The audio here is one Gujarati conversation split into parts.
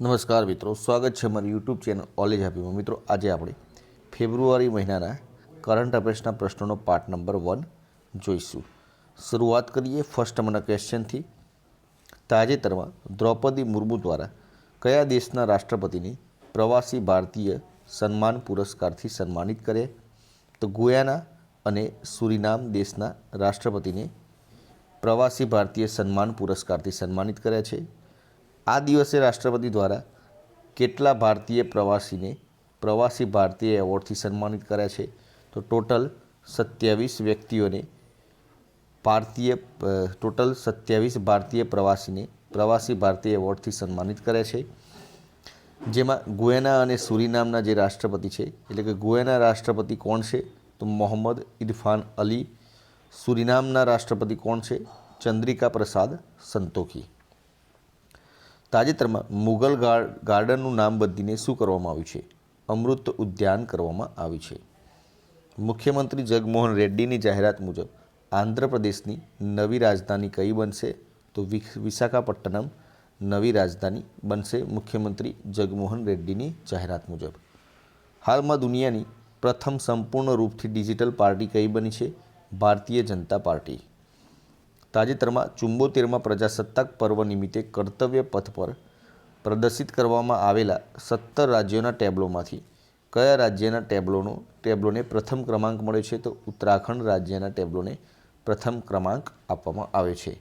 નમસ્કાર મિત્રો, સ્વાગત છે મારી યુટ્યુબ ચેનલ ઓલેજ હેપીમાં મિત્રો, આજે આપણે ફેબ્રુઆરી મહિનાના કરંટ અફેર્સના પ્રશ્નોનો પાર્ટ નંબર વન જોઈશું. શરૂઆત કરીએ ફર્સ્ટ નંબરના ક્વેશ્ચનથી તાજેતરમાં દ્રૌપદી મુર્મુ દ્વારા કયા દેશના રાષ્ટ્રપતિને પ્રવાસી ભારતીય સન્માન પુરસ્કારથી સન્માનિત કર્યા તો ગુયાના અને સુરીનામ દેશના રાષ્ટ્રપતિને પ્રવાસી ભારતીય સન્માન પુરસ્કારથી સન્માનિત કર્યા છે. આ દિવસે રાષ્ટ્રપતિ દ્વારા કેટલા ભારતીય પ્રવાસીને પ્રવાસી ભારતીય એવોર્ડથી સન્માનિત કર્યા છે? તો ટોટલ સત્યાવીસ વ્યક્તિઓને ભારતીય ટોટલ સત્યાવીસ ભારતીય પ્રવાસીને પ્રવાસી ભારતીય એવોર્ડથી સન્માનિત કર્યા છે. જેમાં ગુએના અને સુરીનામના જે રાષ્ટ્રપતિ છે, એટલે કે ગુએના રાષ્ટ્રપતિ કોણ છે? તો મોહમ્મદ ઇરફાન અલી સુરીનામના રાષ્ટ્રપતિ કોણ છે? ચંદ્રિકા પ્રસાદ સંતોખી. તાજેતરમાં મુગલ ગાર- ગાર્ડનનું નામ બદલીને શું કરવામાં આવ્યું છે? અમૃત ઉદ્યાન કરવામાં આવ્યું છે. મુખ્યમંત્રી જગમોહન રેડ્ડીની જાહેરાત મુજબ, આંધ્રપ્રદેશની નવી રાજધાની કઈ બનશે? તો વિશાખાપટ્ટનમ નવી રાજધાની બનશે મુખ્યમંત્રી જગમોહન રેડ્ડીની જાહેરાત મુજબ. હાલમાં દુનિયાની પ્રથમ સંપૂર્ણ રૂપથી ડિજિટલ પાર્ટી કઈ બની છે? ભારતીય જનતા પાર્ટી. તાજેતરમાં ચુંબોતેરમાં પ્રજાસત્તાક પર્વ નિમિત્તે કર્તવ્ય પથ પર પ્રદર્શિત કરવામાં આવેલા સત્તર રાજ્યોના ટેબ્લોમાંથી કયા રાજ્યના ટેબ્લોનો, ટેબ્લોને પ્રથમ ક્રમાંક મળ્યો છે તો ઉત્તરાખંડ રાજ્યના ટેબ્લોને પ્રથમ ક્રમાંક આપવામાં આવ્યો છે.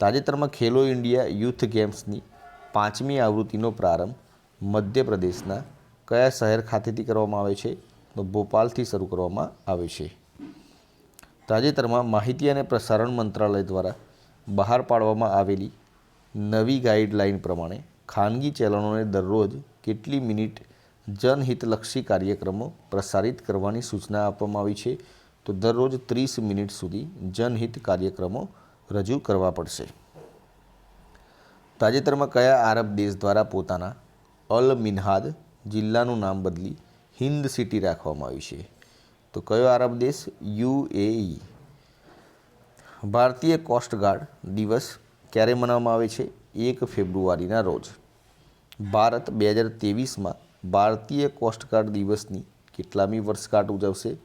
તાજેતરમાં ખેલો ઇન્ડિયા યુથ ગેમ્સની પાંચમી આવૃત્તિનો પ્રારંભ મધ્યપ્રદેશના કયા શહેર ખાતેથી કરવામાં આવે છે? તો ભોપાલથી શરૂ કરવામાં આવે છે. તાજેતરમાં માહિતી અને પ્રસારણ મંત્રાલય દ્વારા બહાર પાડવામાં આવેલી નવી ગાઈડલાઈન પ્રમાણે ખાનગી ચેનલોને દરરોજ કેટલી મિનિટ જનહિતલક્ષી કાર્યક્રમો પ્રસારિત કરવાની સૂચના આપવામાં આવી છે, તો દરરોજ ત્રીસ મિનિટ સુધી જનહિત કાર્યક્રમો રજૂ કરવા પડશે. તાજેતરમાં કયા આરબ દેશ દ્વારા પોતાના અલ મિનહાદ જિલ્લાનું નામ બદલી હિન્દ સિટી રાખવામાં આવ્યું છે? તો કયો આરબ દેશ? યુએઈ. ભારતીય કોસ્ટગાર્ડ દિવસ ક્યારે મનાવવામાં આવે છે? એક ફેબ્રુઆરીના રોજ. ભારત બે હજાર ત્રેવીસમાં ભારતીય કોસ્ટગાર્ડ દિવસની કેટલામી વર્ષગાંઠ ઉજવશે?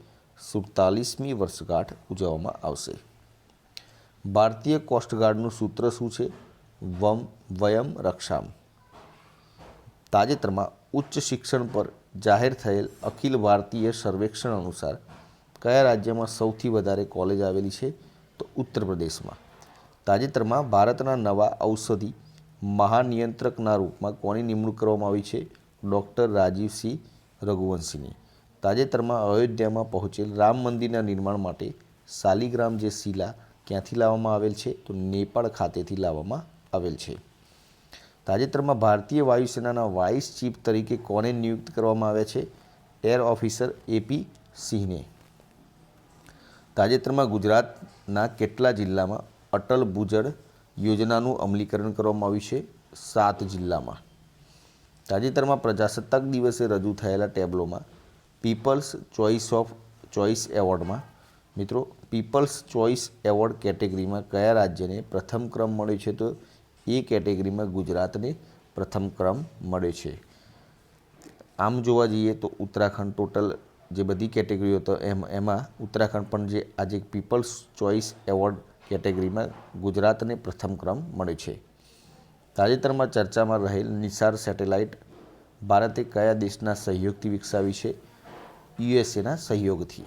સુડતાલીસમી વર્ષગાંઠ ઉજવવામાં આવશે. ભારતીય કોસ્ટગાર્ડનું સૂત્ર શું છે? વમ, વયમ, રક્ષામ. તાજેતરમાં ઉચ્ચ શિક્ષણ પર જાહેર થયેલ અખિલ ભારતીય સર્વેક્ષણ અનુસાર કયા રાજ્યમાં સૌથી વધારે કોલેજ આવેલી છે? તો ઉત્તર પ્રદેશમાં. તાજેતરમાં ભારતના નવા ઔષધિ મહાનિયંત્રકના રૂપમાં કોની નિમણૂક કરવામાં આવી છે? ડૉક્ટર રાજીવસિંહ રઘુવંશીની. તાજેતરમાં અયોધ્યામાં પહોંચેલ રામ મંદિરના નિર્માણ માટે શાલિગ્રામ જે શિલા ક્યાંથી લાવવામાં આવેલ છે? તો નેપાળ ખાતેથી લાવવામાં આવેલ છે. તાજેતરમાં ભારતીય વાયુસેનાના વાઇસ ચીફ તરીકે કોને નિયુક્ત કરવામાં આવ્યા છે? એર ઓફિસર એપી સિંહને. તાજેતરમાં ગુજરાતના કેટલા જિલ્લામાં અટલ ભૂજળ યોજનાનું અમલીકરણ કરવામાં આવ્યું છે? સાત જિલ્લામાં. તાજેતરમાં પ્રજાસત્તાક દિવસે રજૂ થયેલા ટેબ્લોમાં પીપલ્સ ચોઇસ ઓફ ચોઇસ એવોર્ડમાં મિત્રો, પીપલ્સ ચોઇસ એવોર્ડ કેટેગરીમાં કયા રાજ્યને પ્રથમ ક્રમ મળ્યો છે તો એ કેટેગરીમાં ગુજરાતને પ્રથમ ક્રમ મળે છે. આમ જોવા જઈએ તો ઉત્તરાખંડ ટોટલ જે બધી કેટેગરીઓ હતો એમ, એમાં ઉત્તરાખંડ પણ જે આજે પીપલ્સ ચોઇસ એવોર્ડ કેટેગરીમાં ગુજરાતને પ્રથમ ક્રમ મળે છે. તાજેતરમાં ચર્ચામાં રહેલ નિસાર સેટેલાઇટ ભારતે કયા દેશના સહયોગથી વિકસાવી છે? યુએસએના સહયોગથી.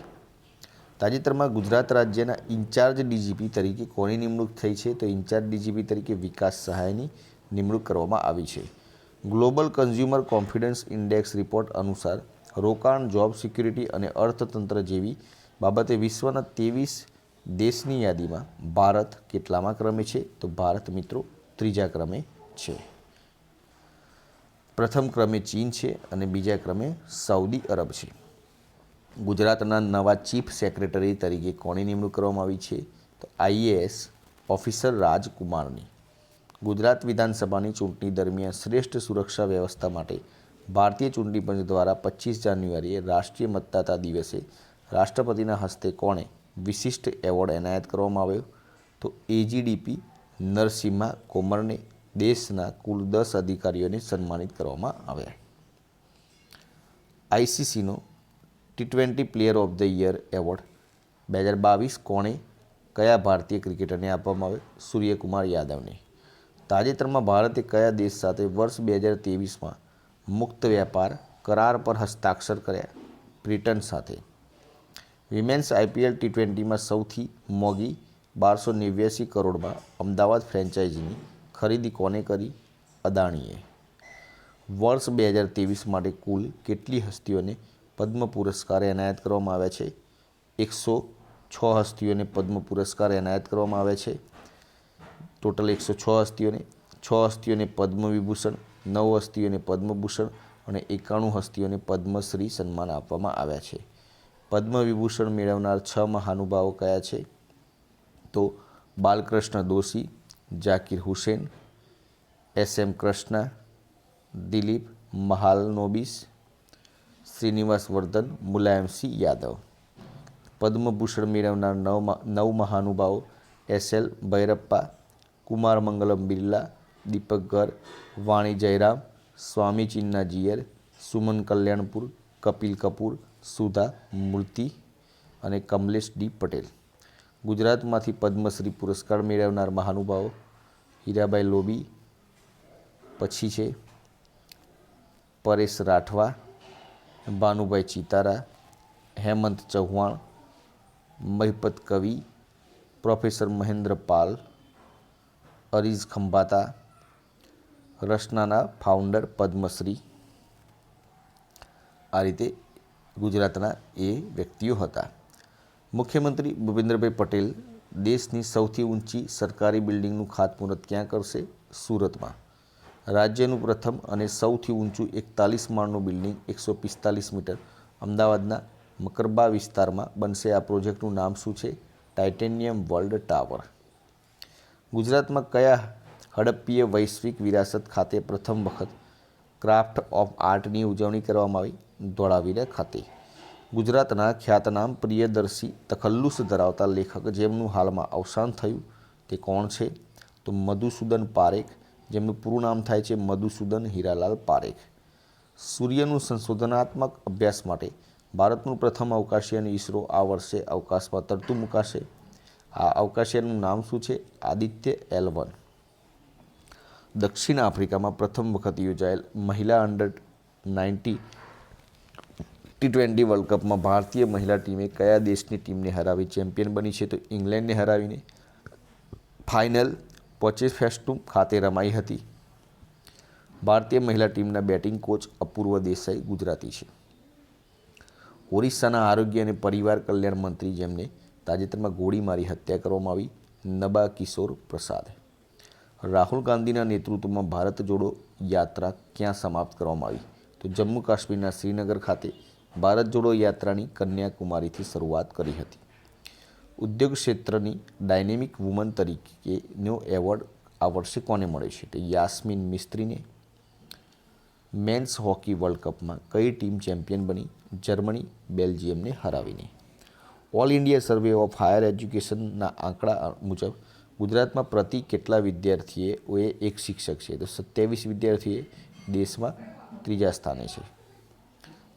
તાજેતરમાં ગુજરાત રાજ્યના ઇન્ચાર્જ ડીજીપી તરીકે કોની નિમણૂક થઈ છે? તો ઇન્ચાર્જ ડીજીપી તરીકે વિકાસ સહાયની નિમણૂક કરવામાં આવી છે. Global consumer confidence index report અનુસાર, રોકાણ, જોબ સિક્યુરિટી અને અર્થતંત્ર જેવી બાબતે વિશ્વના ત્રેવીસ દેશની યાદીમાં ભારત કેટલામાં ક્રમે છે? તો ભારત મિત્રો ત્રીજા ક્રમે છે. પ્રથમ ક્રમે ચીન છે અને બીજા ક્રમે સાઉદી અરબ છે. ગુજરાતના નવા ચીફ સેક્રેટરી તરીકે કોની નિમણૂક કરવામાં આવી છે? તો આઈએએસ ઓફિસર રાજકુમારની. ગુજરાત વિધાનસભાની ચૂંટણી દરમિયાન શ્રેષ્ઠ સુરક્ષા વ્યવસ્થા માટે ભારતીય ચૂંટણી પંચ દ્વારા પચીસ જાન્યુઆરીએ રાષ્ટ્રીય મતદાતા દિવસે રાષ્ટ્રપતિના હસ્તે કોણે વિશિષ્ટ એવોર્ડ એનાયત કરવામાં આવ્યો? તો એજીડીપી નરસિમ્હા કોમરને દેશના કુલ દસ અધિકારીઓને સન્માનિત કરવામાં આવ્યા. આઈસીસીનો T twenty player of the year award બે હજાર બાવીસ કોણે કયા ભારતીય ક્રિકેટરને આપવામાં આવે? સૂર્યકુમાર યાદવને. તાજેતરમાં ભારતે કયા દેશ સાથે વર્ષ બે હજાર ત્રેવીસમાં મુક્ત વેપાર કરાર પર હસ્તાક્ષર કર્યા? બ્રિટન સાથે. વિમેન્સ આઈપીએલ ટી ટ્વેન્ટીમાં સૌથી મોંઘી બારસો નેવ્યાસી કરોડમાં અમદાવાદ ફ્રેન્ચાઇઝીની ખરીદી કોને કરી? અદાણીએ. વર્ષ બે હજાર ત્રેવીસ માટે કુલ કેટલી હસ્તીઓને પદ્મ પુરસ્કાર એનાયત કરવામાં આવ્યા છે. એકસો છ હસ્તીઓને પદ્મ પુરસ્કાર એનાયત કરવામાં આવ્યા છે. ટોટલ એકસો છ હસ્તીઓને છ હસ્તીઓને પદ્મ વિભૂષણ, નવ હસ્તીઓને પદ્મભૂષણ અને એકાણું હસ્તીઓને પદ્મશ્રી સન્માન આપવામાં આવ્યા છે. પદ્મ વિભૂષણ મેળવનાર છ મહાનુભાવો કયા છે? તો બાલકૃષ્ણ દોશી, જાકીર હુસેન, એસ એમ કૃષ્ણા, દિલીપ મહાલનોબિસ શ્રીનિવાસ વર્ધન મુલાયમસિંહ યાદવ. પદ્મભૂષણ મેળવનાર નવ નવ મહાનુભાવો એસ એલ ભૈરપ્પા કુમાર મંગલમ બિરલા દીપક ગર વાણી જયરામ, સ્વામી ચિન્ના જીયર સુમન કલ્યાણપુર, કપિલ કપૂર, સુધા મૂર્તિ અને કમલેશ ડી પટેલ. ગુજરાતમાંથી પદ્મશ્રી પુરસ્કાર મેળવનાર મહાનુભાવો હીરાબાઈ લોબી, પછી છે પરેશ રાઠવા ભાનુભાઈ ચિતારા, હેમંત ચૌહાણ, મહિપત કવિ, પ્રોફેસર મહેન્દ્ર પાલ, અરીઝ ખંભાતા, રસનાના ફાઉન્ડર પદ્મશ્રી. આ રીતે ગુજરાતના એ વ્યક્તિઓ હતા. મુખ્યમંત્રી ભૂપેન્દ્રભાઈ પટેલ દેશની સૌથી ઊંચી સરકારી બિલ્ડિંગનું ખાતમુહૂર્ત ક્યાં કરશે? સુરતમાં. રાજ્યનું પ્રથમ અને સૌથી ઊંચું એકતાલીસ માળનું બિલ્ડિંગ એકસો પિસ્તાલીસ મીટર અમદાવાદના મકરબા વિસ્તારમાં બનશે. આ પ્રોજેક્ટનું નામ શું છે? Titanium world tower. ગુજરાતમાં કયા હડપ્પીય વૈશ્વિક વિરાસત ખાતે પ્રથમ વખત ક્રાફ્ટ ઓફ આર્ટની ઉજવણી કરવામાં આવી? ધોળાવીરા ખાતે. ગુજરાતના ખ્યાતનામ પ્રિયદર્શી તખલ્લુસ ધરાવતા લેખક જેમનું હાલમાં અવસાન થયું તે કોણ છે? તો મધુસૂદન પારેખ જેમનું પૂરું નામ થાય છે મધુસૂદન હીરાલાલ પારેખ. સૂર્યનું સંશોધનાત્મક અભ્યાસ માટે ભારતનું પ્રથમ અવકાશયાન ઈસરો આ વર્ષે અવકાશમાં તરતું મુકાશે. આ અવકાશયાનનું નામ શું છે? Aditya L one. દક્ષિણ આફ્રિકામાં પ્રથમ વખત યોજાયેલ મહિલા under nineteen T twenty world કપમાં ભારતીય મહિલા ટીમે કયા દેશની ટીમને હરાવી ચેમ્પિયન બની છે તો ઇંગ્લેન્ડને હરાવીને ફાઇનલ પચીસ ફેસ્ટુમ ખાતે રમાઈ હતી. ભારતીય મહિલા ટીમના બેટિંગ કોચ અપૂર્વ દેસાઈ ગુજરાતી છે. ઓરિસ્સાના આરોગ્ય અને પરિવાર કલ્યાણ મંત્રી જેમને તાજેતરમાં ગોળી મારી હત્યા કરવામાં આવી, નબા કિશોર પ્રસાદ. રાહુલ ગાંધીના નેતૃત્વમાં ભારત જોડો યાત્રા ક્યાં સમાપ્ત કરવામાં આવી? તો જમ્મુ કાશ્મીરના શ્રીનગર ખાતે ભારત જોડો યાત્રાની કન્યાકુમારીથી શરૂઆત કરી હતી. ઉદ્યોગ ક્ષેત્રની ડાયનેમિક વુમન તરીકેનો એવોર્ડ આ વર્ષે કોને મળે છે? તો યાસ્મીન મિસ્ત્રીને. મેન્સ હોકી વર્લ્ડ કપમાં કઈ ટીમ ચેમ્પિયન બની? જર્મની, બેલ્જિયમને હરાવીને. All India survey of higher એજ્યુકેશનના આંકડા મુજબ ગુજરાતમાં પ્રતિ કેટલા વિદ્યાર્થીએ એક શિક્ષક છે? તો સત્યાવીસ વિદ્યાર્થીએ દેશમાં ત્રીજા સ્થાને છે.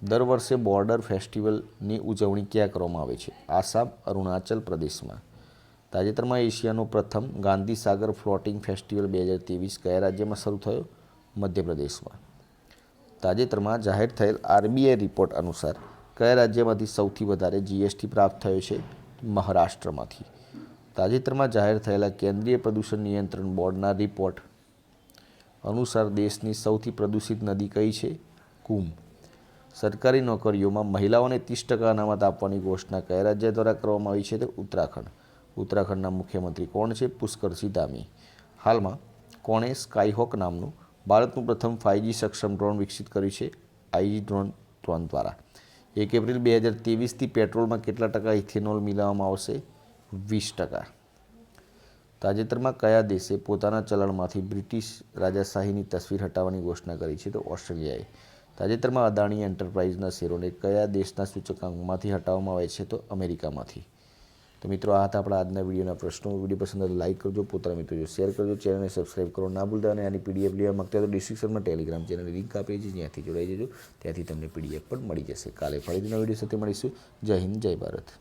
દર વર્ષે બોર્ડર ફેસ્ટિવલની ઉજવણી ક્યાં કરવામાં આવે છે? આસામ, અરુણાચલ પ્રદેશમાં. તાજેતરમાં એશિયાનો પ્રથમ ગાંધી સાગર ફ્લોટિંગ ફેસ્ટિવલ બે હજાર ત્રેવીસ કયા રાજ્યમાં શરૂ થયો? મધ્યપ્રદેશમાં. તાજેતરમાં જાહેર થયેલ આરબીઆઈ રિપોર્ટ અનુસાર કયા રાજ્યમાંથી સૌથી વધારે જીએસટી પ્રાપ્ત થયો છે? મહારાષ્ટ્રમાંથી. તાજેતરમાં જાહેર થયેલા કેન્દ્રીય પ્રદૂષણ નિયંત્રણ બોર્ડના રિપોર્ટ અનુસાર દેશની સૌથી પ્રદૂષિત નદી કઈ છે? કુંભ. સરકારી નોકરીઓમાં મહિલાઓને ત્રીસ ટકા અનામત આપવાની ઘોષણા કયા રાજ્ય દ્વારા કરવામાં આવી છે તો ઉત્તરાખંડ. ઉત્તરાખંડના મુખ્યમંત્રી કોણ છે? પુષ્કરસિંહ ધામી. હાલમાં કોણે સ્કાયહોક નામનું ભારતનું પ્રથમ ફાઇવજી સક્ષમ ડ્રોન વિકસિત કર્યું છે? આઈજી ડ્રોન ડ્રોન દ્વારા. એક એપ્રિલ બે હજાર ત્રેવીસથી પેટ્રોલમાં કેટલા ટકા ઇથેનોલ મિલાવવામાં આવશે? વીસ ટકા. તાજેતરમાં કયા દેશે પોતાના ચલણમાંથી બ્રિટિશ રાજાશાહીની તસવીર હટાવવાની ઘોષણા કરી છે? તો ઓસ્ટ્રેલિયાએ. તાજેતરમાં અદાણી એન્ટરપ્રાઇઝના શેરોને કયા દેશના સૂચકાંકમાંથી હટાવવામાં આવે છે તો અમેરિકામાંથી. તો મિત્રો, આ હતા આપણા આજના વિડીયોના પ્રશ્નો. વીડિયો પસંદ તો કરજો, પોતાના મિત્રો જો શેર કરજો. ચેનલને સબસ્ક્રાઇબ કરો ના ભૂલતા અને આની પીડીએફ લેવા માગતા તો ડિસ્ક્રિપ્શનમાં ટેલિગ્રામ ચેનલની લિંક આપી છે જ્યાંથી જોડાઈ જજો. ત્યાંથી તમને પીડીએફ પણ મળી જશે. કાલે ફરીથી નવા વીડિયો સાથે મળીશું. જય હિન્દ, જય ભારત.